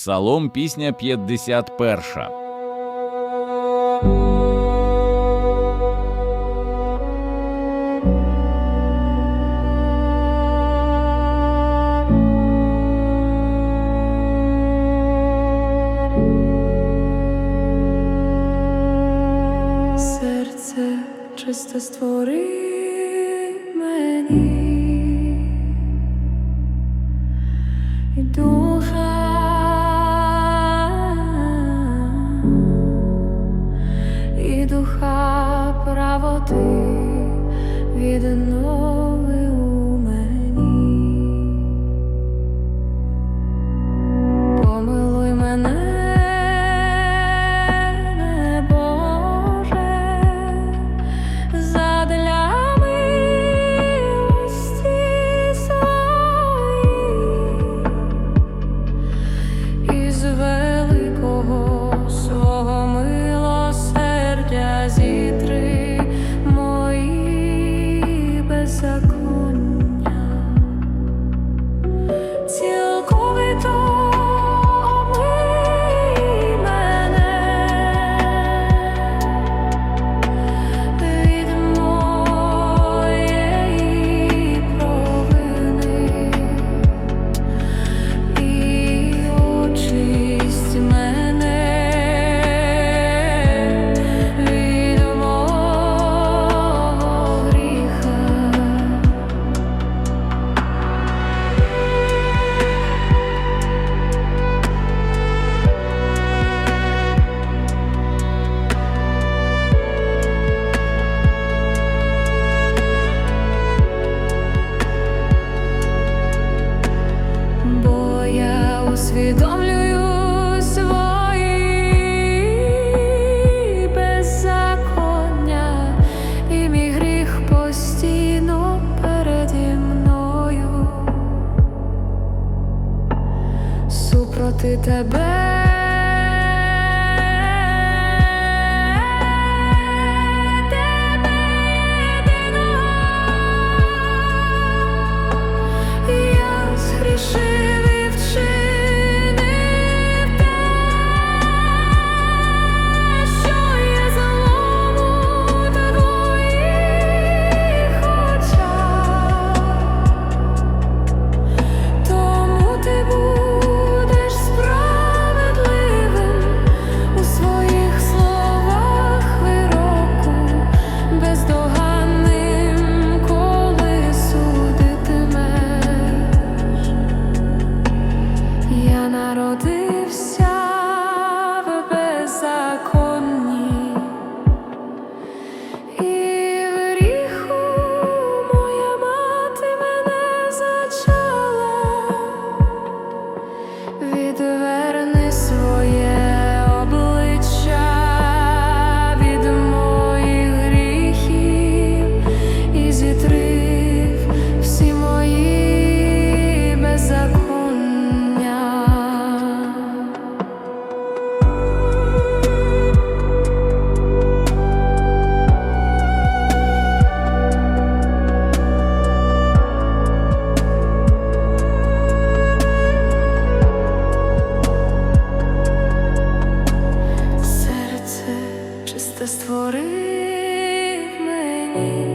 Псалом, пісня 51. Серце чисто створи мені. with an old усвідомлюю свої беззаконня, і мій гріх постійно переді мною супроти тебе. You.